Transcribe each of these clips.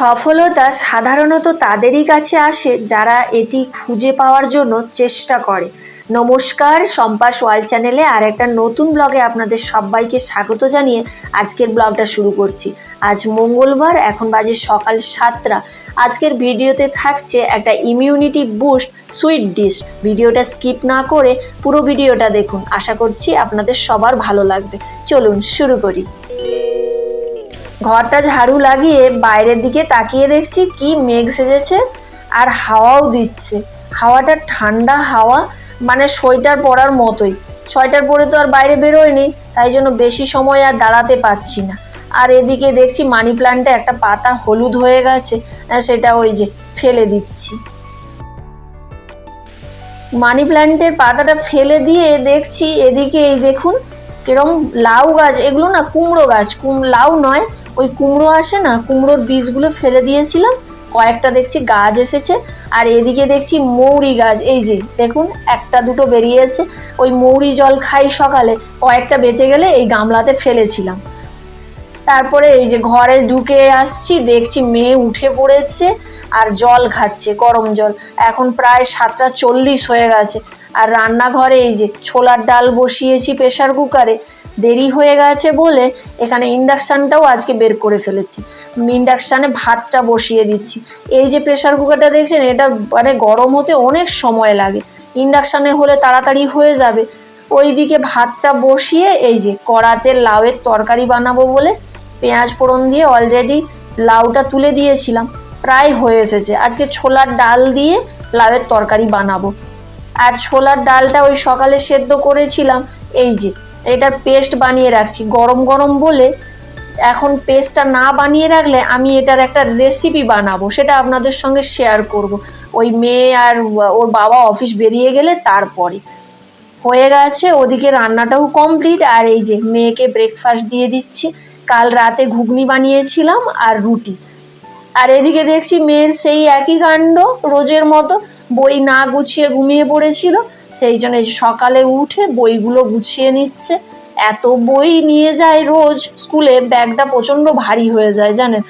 সফলতা সাধারণত তাদেরই কাছে আসে যারা এটি খুঁজে পাওয়ার জন্য চেষ্টা করে। নমস্কার সম্পাস ওয়ার্ল্ড চ্যানেলে আর একটা নতুন ব্লগে আপনাদের সবাইকে স্বাগত জানিয়ে আজকের ব্লগটা শুরু করছি। আজ মঙ্গলবার, এখন বাজে সকাল সাতটা। আজকের ভিডিওতে থাকছে একটা ইমিউনিটি বুস্ট সুইট ডিশ ভিডিওটা স্কিপ না করে পুরো ভিডিওটা দেখুন। আশা করছি আপনাদের সবার ভালো লাগবে। চলুন শুরু করি। ঘরটা ঝাড়ু লাগিয়ে বাইরের দিকে তাকিয়ে দেখছি কি মেঘ সেজেছে আর হাওয়াও দিচ্ছে। হাওয়াটা ঠান্ডা হাওয়া মানে সোয়েটার পরার মতোই। সোয়েটার পরে তো আর বাইরে বেরোয়নি, তাই জন্য বেশি সময় আর দাঁড়াতে পারছি না। আর এদিকে দেখছি মানি প্ল্যান্টে একটা পাতা হলুদ হয়ে গেছে আর সেটা ওই যে ফেলে দিচ্ছি। মানি প্ল্যান্টের পাতাটা ফেলে দিয়ে দেখছি এদিকে এই দেখুন, কিরম লাউ গাছ, এগুলো না কুমড়ো গাছ, কুম, লাউ নয় ওই কুমড়ো আসে না, কুমড়োর বীজগুলো ফেলে দিয়েছিলাম, কয়েকটা দেখছি গাছ এসেছে, আর এদিকে দেখছি মৌরি গাছ, এই যে দেখুন, একটা দুটো বেরিয়েছে, ওই মৌরি জল খাই সকালে, কয়েকটা বেঁচে গেলে এই গামলাতে ফেলেছিলাম। তারপরে এই যে ঘরে ঢুকে আসছি, দেখছি মেয়ে উঠে পড়েছে, আর জল খাচ্ছে, গরম জল, এখন প্রায় সাতটা চল্লিশ হয়ে গেছে, আর রান্নাঘরে এই যে ছোলার ডাল বসিয়েছি প্রেশার কুকারে দেরি হয়ে গেছে বলে এখানে ইন্ডাকশানটাও আজকে বের করে ফেলেছি। ইন্ডাকশানে ভাতটা বসিয়ে দিচ্ছি। এই যে প্রেশার কুকারটা দেখছেন, এটা মানে গরম হতে অনেক সময় লাগে। ইন্ডাকশানে হলে তাড়াতাড়ি হয়ে যাবে। ওইদিকে ভাতটা বসিয়ে এই যে কড়াতে লাউয়ের তরকারি বানাবো বলে পেঁয়াজ ফোড়ন দিয়ে অলরেডি লাউটা তুলে দিয়েছিলাম। প্রায় হয়ে এসেছে। আজকে ছোলার ডাল দিয়ে লাউয়ের তরকারি বানাবো। আর ছোলার ডালটা ওই সকালে সেদ্ধ করেছিলাম। এই যে এটার পেস্ট বানিয়ে রাখছি। গরম গরম বলে এখন পেস্টটা না বানিয়ে রাখলে আমি এটার একটা রেসিপি বানাবো, সেটা আপনাদের সঙ্গে শেয়ার করব। ওই মেয়ে আর ওর বাবা অফিস বেরিয়ে গেলে তারপরে। হয়ে গেছে, ওদিকে রান্নাটাও কমপ্লিট আর এই যে মেয়েকে ব্রেকফাস্ট দিয়ে দিচ্ছি। কাল রাতে ঘুগনি বানিয়েছিলাম আর রুটি। আর এদিকে দেখছি মেয়ের সেই একই কাণ্ড, রোজের মতো, বই না গুছিয়ে ঘুমিয়ে পড়েছিল। সেই জন্য সকালে উঠে বইগুলো গুছিয়ে নিচ্ছে। এত বই নিয়ে যায় রোজ, স্কুলে ব্যাগটা প্রচণ্ড ভারী হয়ে যায়, জানেন?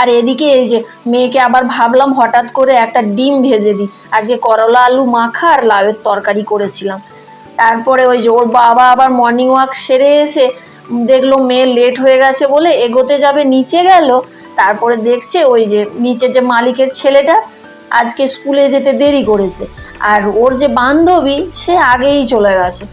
আর এদিকে এই যে মেয়েকে আবার ভাবলাম হঠাৎ করে একটা ডিম ভেজে দিই। আজকে করলা আলু মাখা আর লাউয়ের তরকারি করেছিলাম। তারপরে ওই যে ওর বাবা আবার মর্নিং ওয়াক সেরে এসে দেখল মেয়ে লেট হয়ে গেছে বলে এগোতে যাবে, নিচে গেল। তারপরে দেখছে ওই যে নিচের যে মালিকের ছেলেটা আজকে স্কুলে যেতে দেরি করেছে। আর ওর যে বান্ধবী, সে আগেই চলে গেছে।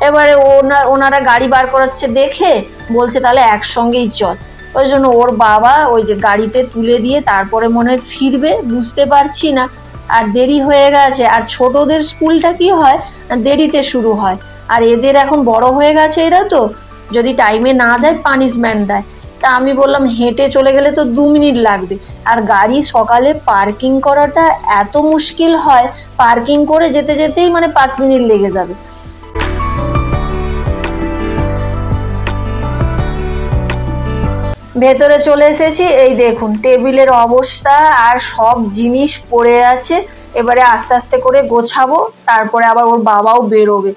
এবারে ওনা, ওনারা গাড়ি বার করাচ্ছে দেখে বলছে, তাহলে একসঙ্গেই চল। ওই জন্য ওর বাবা ওই যে গাড়িতে তুলে দিয়ে তারপরে মনে হয় ফিরবে, বুঝতে পারছি না। আর দেরি হয়ে গেছে। আর ছোটদের স্কুলটা কি হয়? দেরিতে শুরু হয়। আর এদের এখন বড় হয়ে গেছে এরা তো। যদি টাইমে না যায় পানিশমেন্ট দেয়। তা আমি বললাম, হেঁটে চলে গেলে তো দু মিনিট লাগবে। আর গাড়ি সকালে পার্কিং করাটা এত মুশকিল হয়, পার্কিং করে যেতে যেতেই মানে পাঁচ মিনিট লেগে যাবে। ভেতরে চলে এসেছি, এই দেখুন, টেবিলের অবস্থা আর সব জিনিস পড়ে আছে। এবারে আস্তে আস্তে করে গোছাবো, তারপরে আবার ওর বাবাও বেরোবে।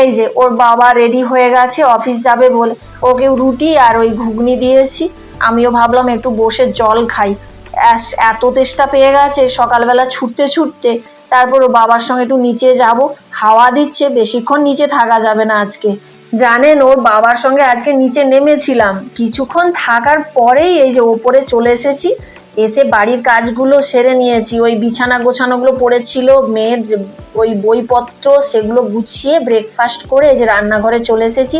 এই যে, ওর বাবা রেডি হয়ে গেছে অফিস যাবে বলে। ওকে রুটি আর ওই ঘুগনি দিয়েছি। আমিও ভাবলাম একটু বসে জল খাই। এত তেষ্টা পেয়ে গেছে, সকালবেলা ছুটতে ছুটতে। তারপর বাবার সঙ্গে একটু নিচে যাব। হাওয়া দিচ্ছে, বেশিক্ষণ নিচে থাকা যাবে না আজকে। জানেন, ওর বাবার সঙ্গে আজকে নিচে নেমেছিলাম। কিছুক্ষণ থাকার পরেই এই যে ওপরে চলে এসেছি, এসে বাড়ির কাজগুলো সেরে নিয়েছি। ওই বিছানা গোছানোগুলো পড়েছিল, মেয়ের ওই বইপত্র, সেগুলো গুছিয়ে ব্রেকফাস্ট করে এই যে রান্নাঘরে চলে এসেছি।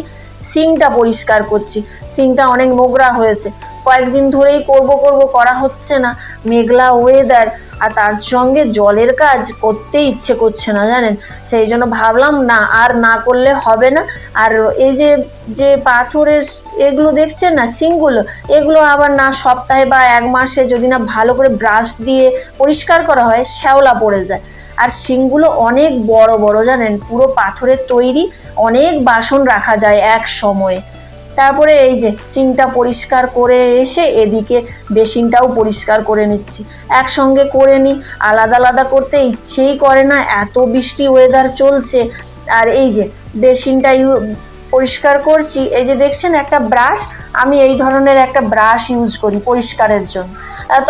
সিংটা পরিষ্কার করছি। সিংটা অনেক নোংরা হয়েছে। কয়েকদিন ধরেই করব করব, করা হচ্ছে না। মেঘলা ওয়েদার আর তার সঙ্গে জলের কাজ করতে ইচ্ছে করছে না, জানেন? সেই জন্য ভাবলাম না, আর না করলে হবে না। আর এই যে যে পাথরের এগুলো দেখছেন না সিংগুলো এগুলো আবার না সপ্তাহে বা এক মাসে যদি না ভালো করে ব্রাশ দিয়ে পরিষ্কার করা হয়, শ্যাওলা পড়ে যায়। আর শিংগুলো অনেক বড় বড়, জানেন? পুরো পাথরের তৈরি, অনেক বাসন রাখা যায় এক সময়ে। তারপরে এই যে সিংটা পরিষ্কার করে এসে এদিকে বেসিনটাও পরিষ্কার করে নিচ্ছি। একসঙ্গে করে নিই, আলাদা আলাদা করতে ইচ্ছেই করে না, এত বৃষ্টি ওয়েদার চলছে। আর এই যে বেসিনটা পরিষ্কার করছি। এই যে দেখছেন একটা ব্রাশ আমি এই ধরনের একটা ব্রাশ ইউজ করি পরিষ্কারের জন্য।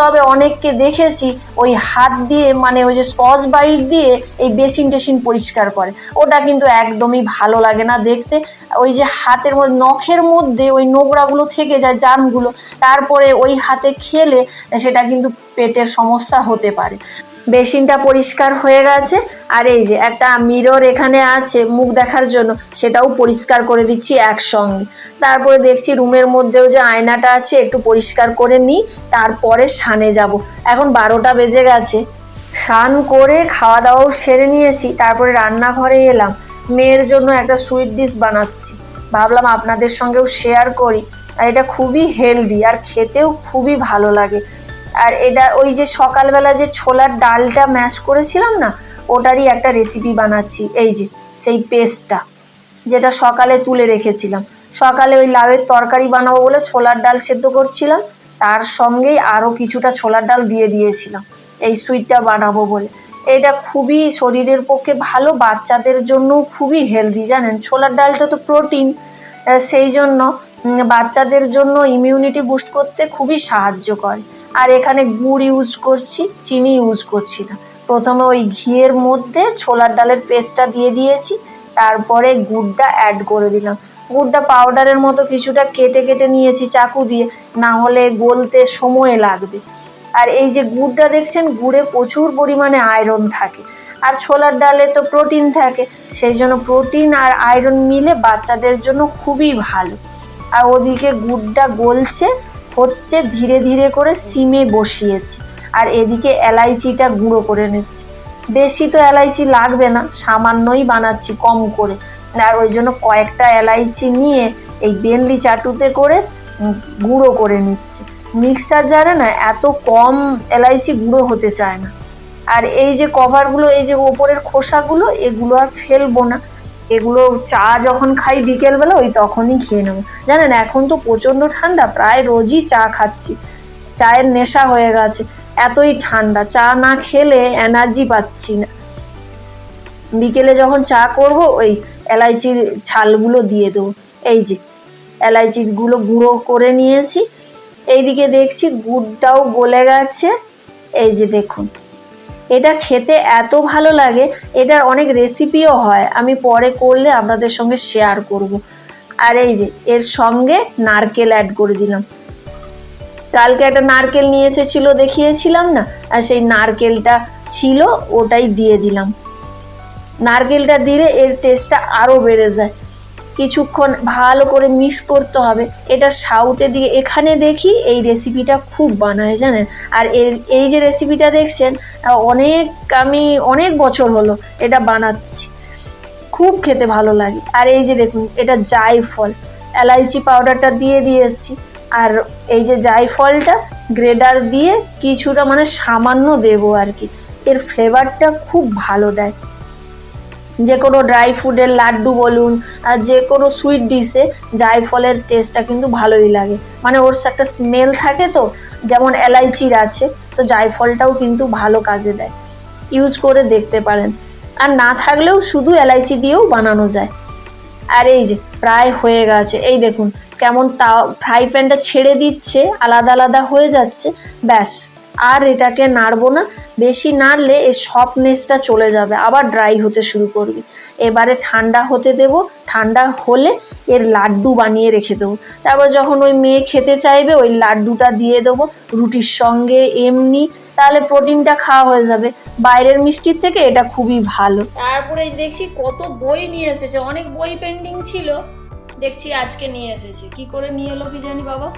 তবে অনেককে দেখেছি ওই হাত দিয়ে মানে ওই যে স্কচ বাইট দিয়ে এই বেসিন টেসিন পরিষ্কার করে। ওটা কিন্তু একদমই ভালো লাগে না দেখতে। ওই যে হাতের মধ্যে, নখের মধ্যে ওই নোংরাগুলো থেকে যায় জামগুলো, তারপরে ওই হাতে খেলে সেটা কিন্তু পেটের সমস্যা হতে পারে। বেসিনটা পরিষ্কার হয়ে গেছে। আর এই যে একটা মিরর এখানে আছে মুখ দেখার জন্য, সেটাও পরিষ্কার করে দিচ্ছি একসঙ্গে। তারপরে দেখছি রুমের মধ্যেও যে আয়নাটা আছে, একটু পরিষ্কার করে নিই, তারপরে সানে যাব। এখন বারোটা বেজে গেছে। স্নান করে খাওয়া দাওয়াও সেরে নিয়েছি, তারপরে রান্নাঘরে এলাম। মেয়ের জন্য একটা সুইট ডিশ বানাচ্ছি। ভাবলাম আপনাদের সঙ্গেও শেয়ার করি। আর এটা খুবই হেলদি আর খেতেও খুবই ভালো লাগে। আর এটা ওই যে সকালবেলা যে ছোলার ডালটা ম্যাশ করেছিলাম না, ওটারই একটা রেসিপি বানাচ্ছি। এই যে, সেই পেস্টটা যেটা সকালে তুলে রেখেছিলাম। সকালে ওই লাউয়ের তরকারি বানাবো বলে ছোলার ডাল সেদ্ধ করছিলাম, তার সঙ্গেই আরও কিছুটা ছোলার ডাল দিয়ে দিয়েছিলাম। এই সুইটটা বানাবো বলে। এটা খুবই শরীরের পক্ষে ভালো, বাচ্চাদের জন্য খুবই হেলদি জানেন? ছোলার ডালটা তো প্রোটিন সেই জন্য বাচ্চাদের জন্য ইমিউনিটি বুস্ট করতে খুবই সাহায্য করে। আর এখানে গুড় ইউজ করছি, চিনি ইউজ করছি না। প্রথমে ওই ঘিয়ের মধ্যে ছোলার ডালের পেস্টটা দিয়ে দিয়েছি, তারপরে গুড়টা অ্যাড করে দিলাম। গুড়টা পাউডারের মতো কিছুটা কেটে কেটে নিয়েছি চাকু দিয়ে, না হলে গলতে সময় লাগবে। আর এই যে গুড়টা দেখছেন, গুড়ে প্রচুর পরিমাণে আয়রন থাকে। আর ছোলার ডালে তো প্রোটিন থাকে, সেই জন্য প্রোটিন আর আয়রন মিলে বাচ্চাদের জন্য খুবই ভালো। আর ওদিকে গুড়টা গলছে হচ্ছে ধীরে ধীরে করে সিমে বসিয়েছি। আর এদিকে এলাইচিটা গুঁড়ো করে নিচ্ছি। বেশি তো এলাইচি লাগবে না, সামান্যই বানাচ্ছি কম করে। আর ওই জন্য কয়েকটা এলাইচি নিয়ে এই বেনলি চাটুতে করে গুঁড়ো করে নিচ্ছি। মিক্সার জারে না এত কম এলাইচি গুঁড়ো হতে চায় না। আর এই যে কভারগুলো এই যে ওপরের খোসাগুলো, এগুলো আর ফেলব না। এগুলো চা যখন খাই বিকেলবেলা, ওই তখনই খেয়ে নেব। জানেন, এখন তো প্রচণ্ড ঠান্ডা, প্রায় রোজই চা খাচ্ছি। চায়ের নেশা হয়ে গেছে, এতই ঠান্ডা। চা না খেলে এনার্জি পাচ্ছি না। বিকেলে যখন চা করব, ওই এলাইচির ছালগুলো দিয়ে দেবো। এই যে এলাইচিগুলো গুঁড়ো করে নিয়েছি। এইদিকে দেখছি গুড়টাও গলে গেছে। এই যে দেখুন এটা খেতে এত ভালো লাগে এটার অনেক রেসিপিও হয়। আমি পরে করলে আপনাদের সঙ্গে শেয়ার করব। আর এই যে, এর সঙ্গে নারকেল অ্যাড করে দিলাম। কালকে একটা নারকেল নিয়ে এসেছিল, দেখিয়েছিলাম না? আর সেই নারকেলটা ছিল, ওটাই দিয়ে দিলাম। নারকেলটা দিলে এর টেস্টটা আরও বেড়ে যায়। কিছুক্ষণ ভালো করে মিক্স করতে হবে। এটা সাউথে দিয়ে এখানে দেখি এই রেসিপিটা খুব বানায়, জানেন? আর এই যে রেসিপিটা দেখছেন অনেক, আমি অনেক বছর হলো এটা বানাচ্ছি। খুব খেতে ভালো লাগে। আর এই যে দেখুন, এটা জায়ফল। এলাইচি পাউডারটা দিয়ে দিয়েছি। আর এই যে জায়ফলটা, গ্রেডার দিয়ে কিছুটা মানে সামান্য দেবো আর কি। এর ফ্লেভারটা খুব ভালো দেয়। যে কোনো ড্রাই ফ্রুটের লাড্ডু বলুন, আর যে কোনো সুইট ডিশে জায়ফলের টেস্টটা কিন্তু ভালোই লাগে। মানে ওর একটা স্মেল থাকে তো, যেমন এলাইচির আছে, তো জায়ফলটাও কিন্তু ভালো কাজে দেয়। ইউজ করে দেখতে পারেন। আর না থাকলেও শুধু এলাইচি দিয়েও বানানো যায়। আর এই যে, প্রায় হয়ে গেছে। এই দেখুন, কেমন তা ফ্রাই প্যানটা ছেড়ে দিচ্ছে, আলাদা আলাদা হয়ে যাচ্ছে, ব্যাস। আর এটাকে নাড়বো না। বেশি নাড়লে এর সফটনেসটা চলে যাবে, আবার ড্রাই হতে শুরু করবে। এবারে ঠান্ডা হতে দেব, ঠান্ডা হলে এর লাড্ডু বানিয়ে রেখে দেবো। তারপর যখন ওই মেয়ে খেতে চাইবে, ওই লাড্ডুটা দিয়ে দেবো, রুটির সঙ্গে এমনি, তাহলে প্রোটিনটা খাওয়া হয়ে যাবে। বাইরের মিষ্টির থেকে এটা খুবই ভালো। তারপরে দেখছি কত বই নিয়ে এসেছে, অনেক বই পেন্ডিং ছিল। দেখছি আজকে নিয়ে এসেছে। কি করে নিয়ে এলো কি জানি বাবা?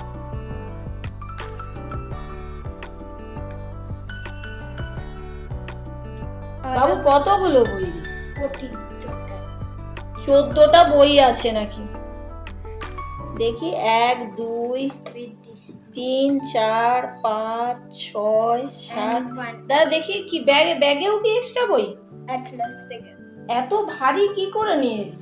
বাবু কতগুলো বই? চোদ্দটা বই আছে নাকি? দেখি এক দুই তিন চার পাঁচ ছয় সাত। দাদা দেখি কি ব্যাগে ব্যাগেও কি এক্সট্রা বই? অ্যাটলাস থেকে। এত ভারী কি করে নিয়ে এলি?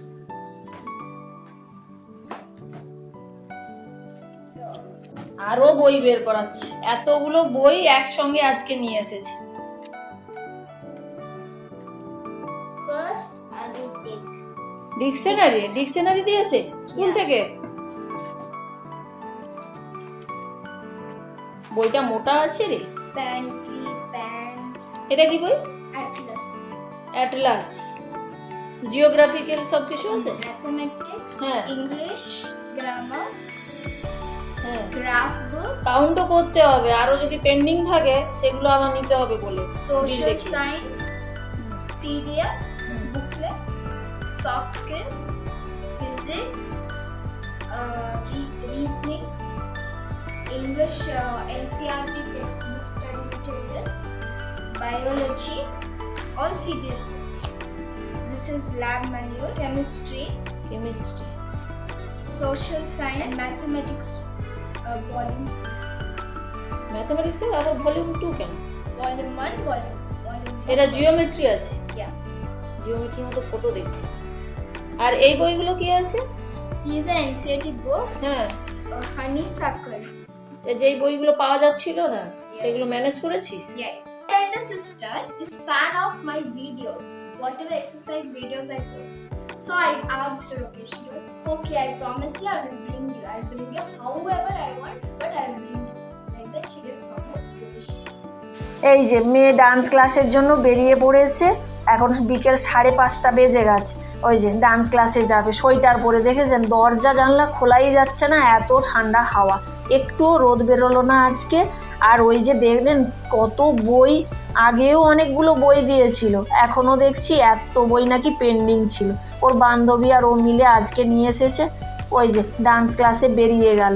আরও বই বের করাচ্ছে। এতগুলো বই একসঙ্গে আজকে নিয়ে এসেছে। ডিকশনারি ডিকশনারি দিয়েছে স্কুল থেকে? বইটা মোটা আছে রে। Pantry, pants, এটা কি বই? atlas, Atlas. জিওগ্রাফিক্যাল সব কিছু আছে? mathematics, হ্যাঁ। English, grammar, হ্যাঁ। কাউন্টও করতে হবে। আরও যদি পেন্ডিং থাকে সেগুলো আবার নিতে হবে বলে। Social science booklet, soft skill physics reasoning English N C R T text book study material biology on C B S this is lab manual chemistry chemistry social science and mathematics volume mathematics R volume 2 কেন volume এটা geometry আছে ইয়া মতো photo দেখছি আর এই বইগুলো কি আছে These are NCRT books. হ্যাঁ Uh, honeysuckle. এই বইগুলো পাওয়া যাচ্ছিল না সেগুলো ম্যানেজ করেছিস Yeah. My sister is fan of my videos, whatever exercise videos I post. So I asked her occasionally, okay, I promise you I will bring you. I'll bring you however I want, but I'll bring you. Like that she did promise to এই যে মেয়ে dance ক্লাসের জন্য বেরিয়ে পড়েছে এখন বিকেল সাড়ে পাঁচটা বেজে গেছে। ওই যে ডান্স ক্লাসে যাবে, সোয়েটার পরে দেখেছেন? দরজা, জানলা খোলাই যাচ্ছে না, এত ঠান্ডা হাওয়া। একটুও রোদ বেরোলো না আজকে। আর ওই যে দেখলেন, কত বই, আগেও অনেকগুলো বই দিয়েছিল। এখনও দেখছি এত বই নাকি পেন্ডিং ছিল। ওর বান্ধবী আর ও মিলে আজকে নিয়ে এসেছে। ওই যে ডান্স ক্লাসে বেরিয়ে গেল।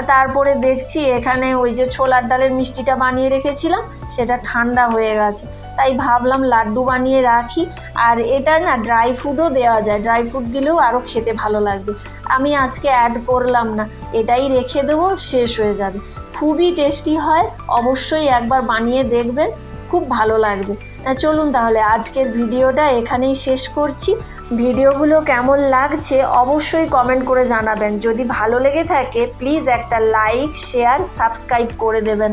তারপরে দেখছি এখানে ওই যে ছোলার ডালের মিষ্টিটা বানিয়ে রেখেছিলাম, সেটা ঠান্ডা হয়ে গেছে। তাই ভাবলাম লাড্ডু বানিয়ে রাখি। আর এটা না ড্রাই ফ্রুটও দেওয়া যায়। ড্রাই ফ্রুট দিলেও আরও খেতে ভালো লাগবে। আমি আজকে অ্যাড করলাম না। এটাই রেখে দেবো, শেষ হয়ে যাবে। খুবই টেস্টি হয়। অবশ্যই একবার বানিয়ে দেখবেন। খুব ভালো লাগবে। চলুন তাহলে আজকের ভিডিওটা এখানেই শেষ করছি। ভিডিওগুলো কেমন লাগছে অবশ্যই কমেন্ট করে জানাবেন। যদি ভালো লেগে থাকে প্লিজ একটা লাইক শেয়ার সাবস্ক্রাইব করে দেবেন।